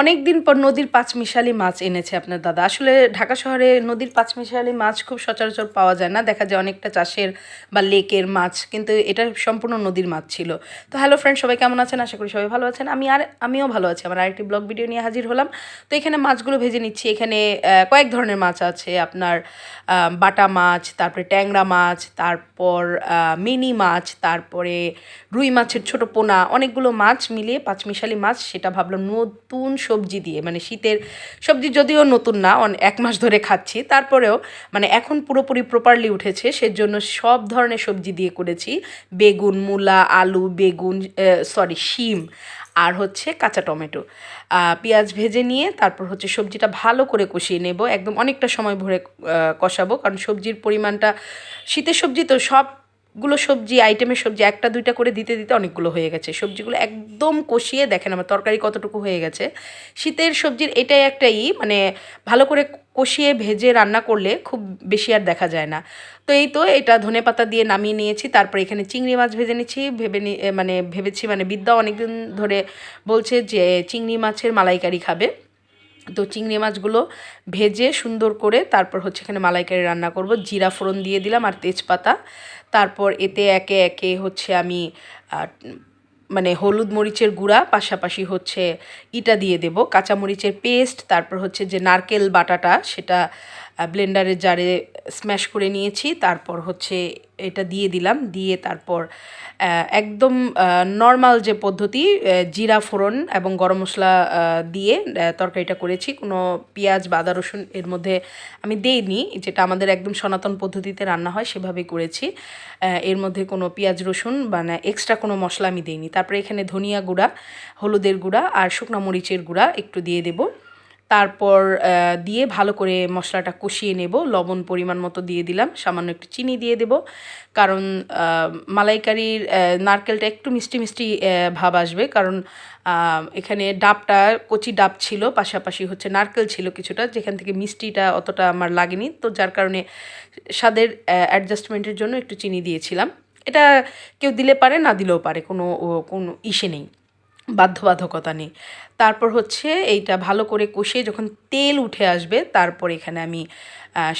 অনেক দিন পর নদীর পাঁচমিশালি মাছ এনেছে আপনার দাদা। আসলে ঢাকা শহরে নদীর পাঁচমিশালি মাছ খুব সচরাচর পাওয়া যায় না। দেখা যায় অনেকটা চাষের বা লেকের মাছ, কিন্তু এটা সম্পূর্ণ নদীর মাছ ছিল। তো হ্যালো ফ্রেন্ড সবাই কেমন আছেন? আশা করি সবাই ভালো আছেন। আমি আর, আমিও ভালো আছি। আমার আরেকটি ব্লগ ভিডিও নিয়ে হাজির হলাম। তো এখানে মাছগুলো ভেজে নিচ্ছি। এখানে কয়েক ধরনের মাছ আছে। আপনার বাটা মাছ, তারপরে ট্যাংরা মাছ, তারপর মিনি মাছ, তারপরে রুই মাছের ছোট পোনা। অনেকগুলো মাছ মিলিয়ে পাঁচমিশালি মাছ, সেটা ভাবলাম নতুন সবজি দিয়ে মানে শীতের সবজি যদিও নতুন না এক মাস ধরে খাচ্ছি, তারপরেও মানে এখন পুরোপুরি প্রপারলি উঠেছে, সেজন্য সব ধরনের সবজি দিয়ে করেছি। বেগুন, মূলা, আলু, বেগুন সরি শিম, আর হচ্ছে কাঁচা টমেটো। পেঁয়াজ ভেজে নিয়ে তারপর হচ্ছে সবজিটা ভালো করে কষিয়ে নেব, একদম অনেকটা সময় ভরে কষাবো, কারণ সবজির পরিমাণটা, শীতের সবজি তো সব গুলো সবজি, আইটেমের সবজি, একটা, দুইটা করে দিতে দিতে অনেকগুলো হয়ে গেছে। সবজিগুলো একদম কষিয়ে দেখেন আমার তরকারি কতটুকু হয়ে গেছে। শীতের সবজির এটাই একটাই মানে ভালো করে কষিয়ে ভেজে রান্না করলে খুব বেশি আর দেখা যায় না। তো এই তো এটা ধনে পাতা দিয়ে নামিয়ে নিয়েছি, তারপর এখানে চিংড়ি মাছ ভেজে নিচ্ছি, ভেবে মানে ভেবেছি মানে বিদ্যা অনেকদিন ধরে বলছে যে চিংড়ি মাছের মালাইকারি খাবে। তো চিংড়ি মাছগুলো ভেজে সুন্দর করে তারপর হচ্ছে এখানে মালাইকারি রান্না করব। জিরা ফোড়ন দিয়ে দিলাম আর তেজপাতা। তারপর এতে একে একে হচ্ছে আমি মানে হলুদ মরিচের গুঁড়া, পাশাপাশি হচ্ছে ইটা দিয়ে দেব। কাঁচা মরিচের পেস্ট, তারপর হচ্ছে যে নারকেল বাটাটা, সেটা ব্লেন্ডারের জারে স্ম্যাশ করে নিয়েছি, তারপর হচ্ছে এটা দিয়ে দিলাম, দিয়ে তারপর একদম নর্মাল যে পদ্ধতি জিরা ফোড়ন এবং গরম মশলা দিয়ে তরকারিটা করেছি, কোনো পেঁয়াজ বা আদা রসুন এর মধ্যে আমি দেইনি, যেটা আমাদের একদম সনাতন পদ্ধতিতে রান্না হয় সেভাবেই করেছি। এর মধ্যে কোনো পেঁয়াজ, রসুন মানে এক্সট্রা কোনো মশলা আমি দিইনি। তারপরে এখানে ধনিয়া গুঁড়া, হলুদের গুঁড়া আর শুকনো মরিচের গুঁড়া একটু দিয়ে দেবো। তারপর দিয়ে ভালো করে মশলাটা কষিয়ে নেব। লবণ পরিমাণ মতো দিয়ে দিলাম, সামান্য একটু চিনি দিয়ে দেব। কারণ মালাইকারির নারকেলটা একটু মিষ্টি মিষ্টি ভাব আসবে। কারণ এখানে ডাবটা, কচি ডাব ছিল, পাশাপাশি হচ্ছে নারকেল ছিল কিছুটা, যেখান থেকে মিষ্টিটা অতটা আমার লাগেনি। তো যার কারণে স্বাদের অ্যাডজাস্টমেন্টের জন্য একটু চিনি দিয়েছিলাম। এটা কেউ দিলে পারে, না দিলেও পারে, কোনো কোনো ইসে নেই। বাধ্যবাধকতা নেই। তারপর হচ্ছে এইটা ভালো করে কষিয়ে যখন তেল উঠে আসবে, তারপর এখানে আমি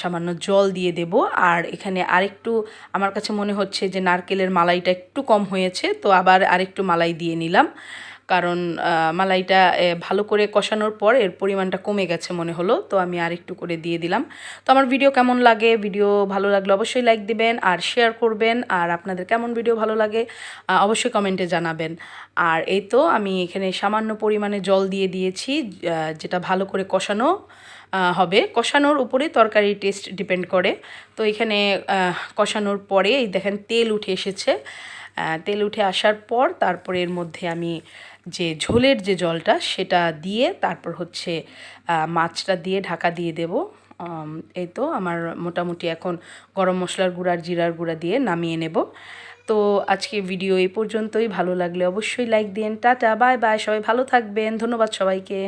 সামান্য জল দিয়ে দেব। আর এখানে আরেকটু, আমার কাছে মনে হচ্ছে যে নারকেলের মালাইটা একটু কম হয়েছে, তো আবার আরেকটু মালাই দিয়ে নিলাম। কারণ মালাইটা ভালো করে কষানোর পর এর পরিমাণটা কমে গেছে মনে হলো, তো আমি আরেকটু করে দিয়ে দিলাম। তো আমার ভিডিও কেমন লাগে, ভিডিও ভালো লাগলে অবশ্যই লাইক দিবেন আর শেয়ার করবেন, আর আপনাদের কেমন ভিডিও ভালো লাগে অবশ্যই কমেন্টে জানাবেন। আর এই তো আমি এখানে সামান্য পরিমাণে জল দিয়ে দিয়েছি যেটা ভালো করে কষানো হবে। কষানোর উপরে তরকারির টেস্ট ডিপেন্ড করে। তো এখানে কষানোর পরে এই দেখেন তেল উঠে এসেছে। তেল উঠে আসার পর তারপরে এর মধ্যে আমি যে ঝোলের যে জলটা সেটা দিয়ে তারপর হচ্ছে মাছটা দিয়ে ঢাকা দিয়ে দেব। এই তো আমার মোটামুটি এখন গরম মশলার গুঁড়া আর জিরার গুঁড়া দিয়ে নামিয়ে নেব। তো আজকে ভিডিও এই পর্যন্তই। ভালো লাগলে অবশ্যই লাইক দিন টাটা বাই বাই সবাই ভালো থাকবেন। ধন্যবাদ সবাইকে।